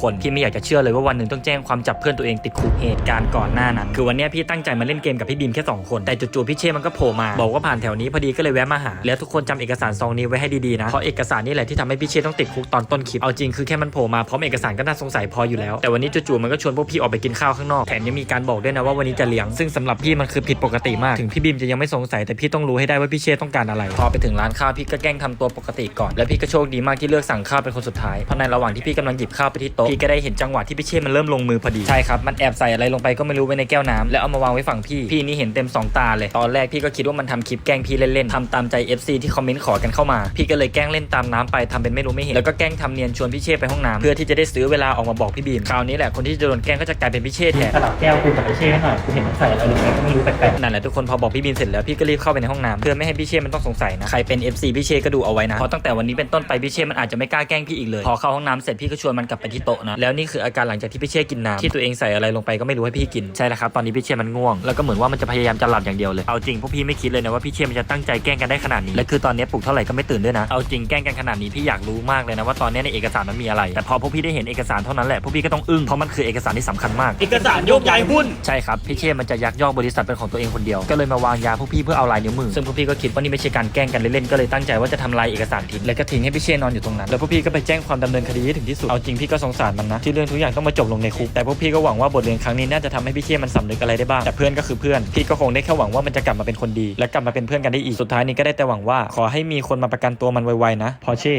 คนพี่ไม่อยากจะเชื่อเลยว่าวันหนึ่งต้องแจ้งความจับเพื่อนตัวเองติดคุกเหตุการณ์ก่อนหน้านั้นคือวันนี้พี่ตั้งใจมาเล่นเกมกับพี่บีมแค่สองคนแต่จู่ๆพี่เชมันก็โผล่มาบอกว่าผ่านแถวนี้พอดีก็เลยแวะมาหา แล้วทุกคนจำเอกสารซองนี้ไว้ให้ดีๆนะเพราะเอกสารนี่แหละที่ทำให้พี่เชต้องติดคุกตอนต้นคลิปเอาจริงคือแค่มันโผล่มาพร้อมเอกสารก็น่าสงสัยพออยู่แล้ว แต่วันนี้จู่ๆมันก็ชวนพวกพี่ออกไปกินข้าวข้างนอกแถมยังมีการบอกด้วยนะว่าวันนี้จะเลี้ยงซึ่งสำหรับพี่มันคือผิดปกติมาก ถึงพี่บีมจะยังไม่สงสัยแต่พี่ต้องรู้ให้ได้ว่าพี่เชต้องการอะไร พอไปถึงร้านข้าวพี่ก็แกล้งทำตัวปกติก่อน และพี่ก็โชคดีมากที่เลือกสั่งข้าวเป็นคนสุดท้ายเพราะในระหว่างที่พี่กำลังหยิบข้าวไปที่โต๊ะพี่ก็ได้เห็นจังหวะที่พี่เชษมันเริ่มลงมือพอดีใช่ครับมันแอบใส่อะไรลงไปก็ไม่รู้ไว้ในแก้วน้ำแล้วเอามาวางไว้ฝั่งพี่พี่นี่เห็นเต็มสองตาเลยตอนแรกพี่ก็คิดว่ามันทำคลิปแกล้งพี่เล่นๆทำตามใจ FC ที่คอมเมนต์ขอกันเข้ามาพี่ก็เลยแกล้งเล่นตามน้ำไปทำเป็นไม่รู้ไม่เห็นแล้วก็แกล้งทำเนียนชวนพี่เชษไปห้องน้ำเพื่อที่จะได้ซื้อเวลาออกมาบอกพี่บีมคราวนี้แหละคนที่จะโดนแกล้งก็จะกลายเป็นพี่เชษแทนสลับแก้วกูกับพี่เชษหน่อยกูเห็นมันใส่อะไรลงไปก็ไม่รู้แปลกๆนั่นแหละทุกคนพอบอกพี่บีมเสร็จแล้วพี่ก็รีบเข้าไปในห้องน้ำเพื่อไม่ให้พี่เชษมันต้องสงสัยนะใครเป็น FC พี่เชษก็ดูเอาไว้นะเพราะตั้งแต่วันนี้เป็นต้นไปพี่เชษมันอาจจะไม่กล้าแกล้งพี่อีกเลยพอเข้าห้องน้ำเสร็จพี่ก็ชวนมันกลับไปที่โต๊ะนะแล้วนี่คืออาการหลังจากที่พี่เชษกินน้ำที่ตัวเองใส่อะไรลงไปก็ไม่รู้ให้พี่กินใช่แล้วครับตอนนี้พี่เชษมันง่วงแล้วก็เหมือนว่ามันจะพยายามจะหลับอย่างเดียวเลยเอาจริงพวกพี่ไม่คิดเลยนะว่าพี่เชษมันจะตั้งใจแกล้งกันได้ขนาดนี้และคือตอนนี้ปลุกเท่าไหร่ก็ไม่ตื่นด้วยนะเอาจริงแกล้งกันขนาดนี้พี่อยากรู้มากเลยนะว่าตอนนี้ในเอกสารมันมีอะไร แต่พอพวกพี่ได้เห็นเอกสารเท่านั้นแหละพวกพี่ก็ต้องอึ้งเพราะมันคือเอกสารที่สำคัญมาก เอกสารโยกย้ายหุ้นใช่ครับพี่เชษมันจะยักยอกบริษัทเป็นของตัวเองคนเดียวก็เลยมาวางยาพวกพี่เพื่อเอาลายนิ้วมือซึ่งพวกพี่ก็คิดว่านี่ไม่ใช่การแกล้งกันเล่นๆก็เลยตั้งใจว่าจะทำลายเอกสารทิ้งแล้วก็ทิ้งให้พี่เชษนอนอยู่ตรงนั้นแล้วพวกพี่ก็ไปแจ้งความดำเนินคดีให้ถึงที่สุดเอาจริงพี่ก็สงสารมันนะที่เรื่องทุกอย่างต้องมาจบลงในคุกแต่พวกพี่ก็หวังว่าบทเรียนครั้งนี้น่าจะทำให้พี่เชษมันสำนึกอะไรได้บ้างแต่เพื่อนก็คือเพื่อนพี่ก็คงได้แค่หวังว่ามันจะกลับมาเป็นคนดี และกลับมาเป็นเพื่อนกันได้อีกสุดท้ายนี้ก็ได้แต่หวังว่าขอให้มีคนมาประกันตัวมันไวๆนะพอเช่